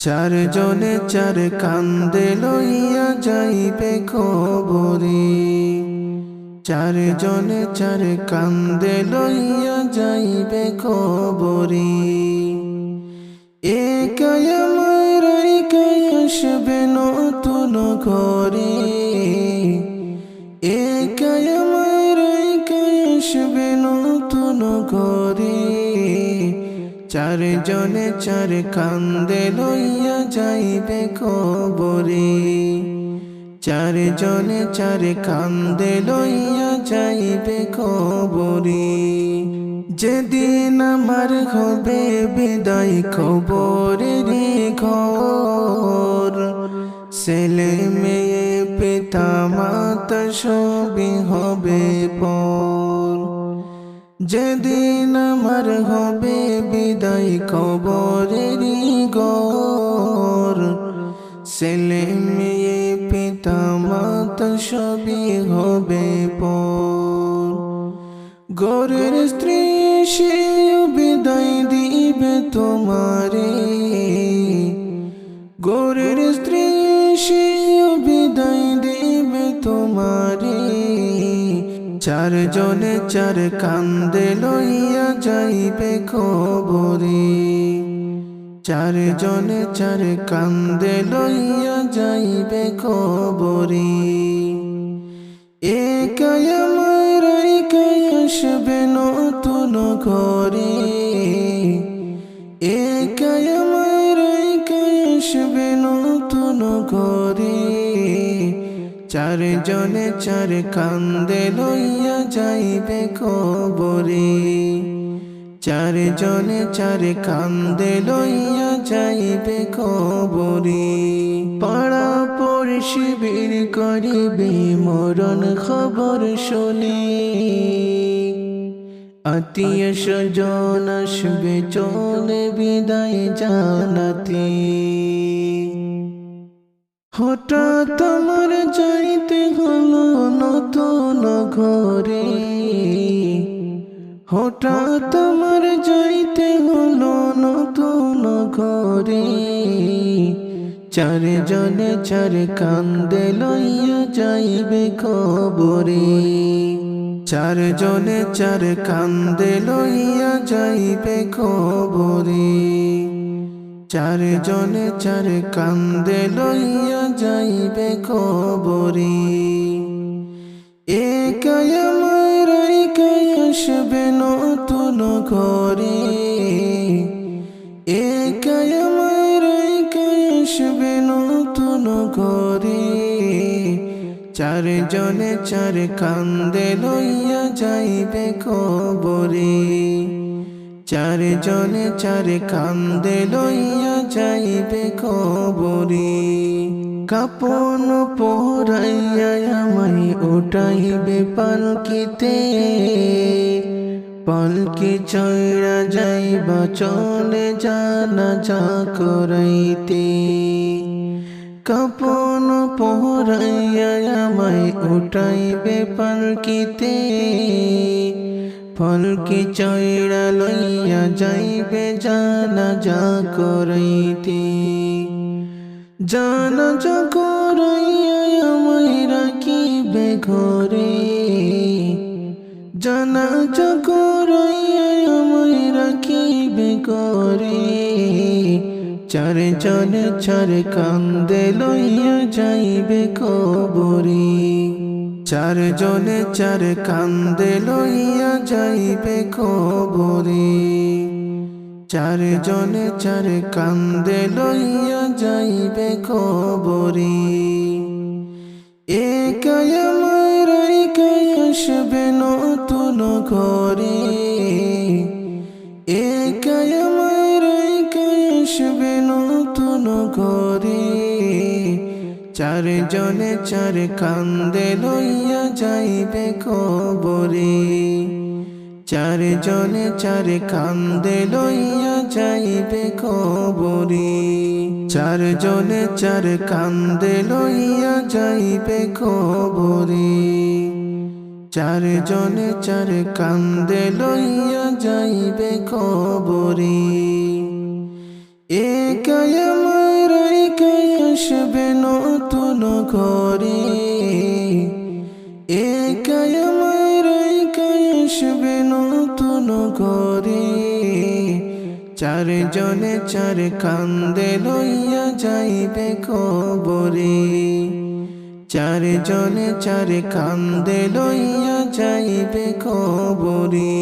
চার জনে চার কান্দে লইয়া যাইবে খবরে। চার জনে চার কান্দে লইয়া যাইবে খবরে। একাই আসবে নতুন ঘরে। একাই আসবে নতুন ঘরে। চার জনে চার কান্দে লইয়া যাইবে খবরে চার জনে চার কান্দে লইয়া যাইবে খবরে যেদিন আমার হবে বিদায় খবরের ঘর। ছেলে মেয়ে পিতা মাতা সবই হবে পর। যেদিন আমার হবে বিদায় খবরের গর, ছেলে মেয়ে, পিতা মাতা সবই হবে পর। গরের স্ত্রী সে বিদায় দিবে তোমারে। গরের স্ত্রী সে চার জনে চার কান্দে লইয়া যাইবে খবরে। চার জনে চার কান্দে লইয়া যাইবে খবরে। একাই আসবে নতুন ঘরে। একাই আসবে নতুন ঘরে। চার জনে চার কান্দে লইয়া যাইবে খবরে চার জনে চার কান্দে লইয়া যাইবে খবরে পাড়া পড়শি বীর করিবে, মরণ খবর শুনে। আত্মীয় স্বজন আসবে চলে বিদায় জানাতে। হঠাৎ আমার যাইতে হলো নতুন ঘরে। হঠাৎ আমার যাইতে হলো নতুন ঘরে। চার জনে চার কান্দে লইয়া যাইবে খবরে চার জনে চার কান্দে লইয়া যাইবে খবরে চার জনে চার কান্দে লইয়া যাইবে খবরে একাই আমার একাই আসবে নতুন ঘরে। একাই আমার একাই আসবে নতুন ঘরে। চার জনে চার কান্দে লইয়া যাইবে খবরে চার জনে চার কান্দে লইয়া যাইবে খবরে কাপন পরাইয়া আমায় উঠাইবে পালকিতে। পালকি চৈরা যাইবা, চলে জানা যা করাইতে। কাপন পরাইয়া আমায় উঠাইবে পালকিতে। ফলকি চৈরা লইয়া যাইবে জানা যা করাইতে। জানা আমায় রাখিবে ঘরে। জানা আমায় রাখিবে ঘরে। চার জনে চার কান্দে লইয়া যাইবে কবরে। চার জনে চার কান্দে লইয়া যাইবে খবরে চার জনে চার কান্দে লইয়া যাইবে খবরে একাই আমার একাই আসবে নতুন ঘরে। একাই আমার একাই আসবে নতুন ঘরে। চার জনে চার কান্দে লইয়া যাইবে খবরে চার জনে চার কান্দে লইয়া যাইবে খবরে চার জনে চার কান্দে লইয়া যাইবে খবরে চার জনে চার কান্দে লইয়া যাইবে খবরে একাই আমার আসবে নতুন করে একাই আসবে নতুন করে চার কান্দে লইয়া যাইবে কবরে। চারজনে চার কান্দে লইয়া যাইবে কবরে।